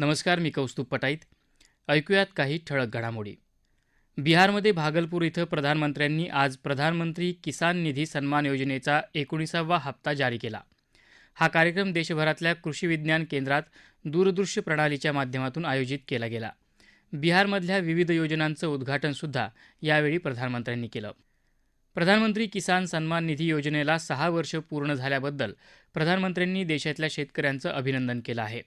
नमस्कार मी कौस्तुभ पटाईत. ऐकूयात काही ठळक घडामोडी. बिहारमध्ये भागलपूर इथं प्रधानमंत्र्यांनी आज प्रधानमंत्री किसान निधी सन्मान योजनेचा एकोणीसावा हप्ता जारी केला. हा कार्यक्रम देशभरातल्या कृषी विज्ञान केंद्रात दूरदृश्य प्रणालीच्या माध्यमातून आयोजित केला गेला. बिहारमधल्या विविध योजनांचं उद्घाटनसुद्धा यावेळी प्रधानमंत्र्यांनी केलं. प्रधानमंत्री किसान सन्मान निधी योजनेला सहा वर्ष पूर्ण झाल्याबद्दल प्रधानमंत्र्यांनी देशातल्या शेतकऱ्यांचं अभिनंदन केलं आहे.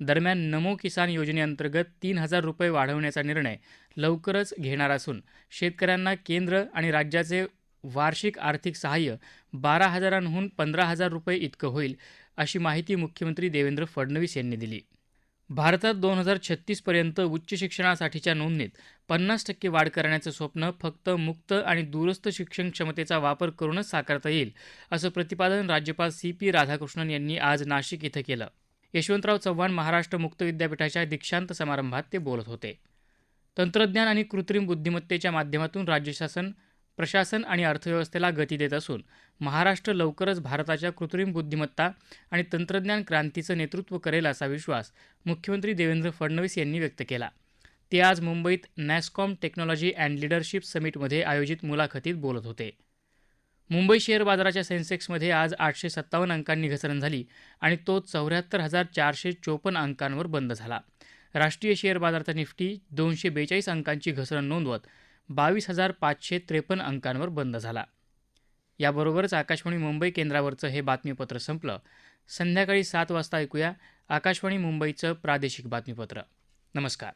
दरम्यान नमो किसान योजनेअंतर्गत तीन हजार रुपये वाढवण्याचा निर्णय लवकरच घेणार असून शेतकऱ्यांना केंद्र आणि राज्याचे वार्षिक आर्थिक सहाय्य बारा हजारांहून पंधरा हजार रुपये इतकं होईल अशी माहिती मुख्यमंत्री देवेंद्र फडणवीस यांनी दिली. भारतात दोन हजार छत्तीसपर्यंत उच्च शिक्षणासाठीच्या नोंदणीत पन्नास टक्के वाढ करण्याचं स्वप्न फक्त मुक्त आणि दूरस्थ शिक्षण क्षमतेचा वापर करूनच साकारता येईल असं प्रतिपादन राज्यपाल सी पी राधाकृष्णन यांनी आज नाशिक इथं केलं. यशवंतराव चव्हाण महाराष्ट्र मुक्त विद्यापीठाच्या दीक्षांत समारंभात ते बोलत होते. तंत्रज्ञान आणि कृत्रिम बुद्धिमत्तेच्या माध्यमातून राज्य शासन प्रशासन आणि अर्थव्यवस्थेला गती देत असून महाराष्ट्र लवकरच भारताच्या कृत्रिम बुद्धिमत्ता आणि तंत्रज्ञान क्रांतीचं नेतृत्व करेल असा विश्वास मुख्यमंत्री देवेंद्र फडणवीस यांनी व्यक्त केला. ते आज मुंबईत नॅसकॉम टेक्नॉलॉजी अँड लिडरशिप समिटमध्ये आयोजित मुलाखतीत बोलत होते. मुंबई शेअर बाजाराच्या सेन्सेक्समध्ये आज आठशे सत्तावन्न अंकांनी घसरण झाली आणि तो चौऱ्याहत्तर हजार चारशे चोपन्न अंकांवर बंद झाला. राष्ट्रीय शेअर बाजाराचा निफ्टी दोनशे बेचाळीस अंकांची घसरण नोंदवत बावीस हजार पाचशे त्रेपन्न अंकांवर बंद झाला. याबरोबरच आकाशवाणी मुंबई केंद्रावरचं हे बातमीपत्र संपलं. संध्याकाळी सात वाजता ऐकूया आकाशवाणी मुंबईचं प्रादेशिक बातमीपत्र. नमस्कार.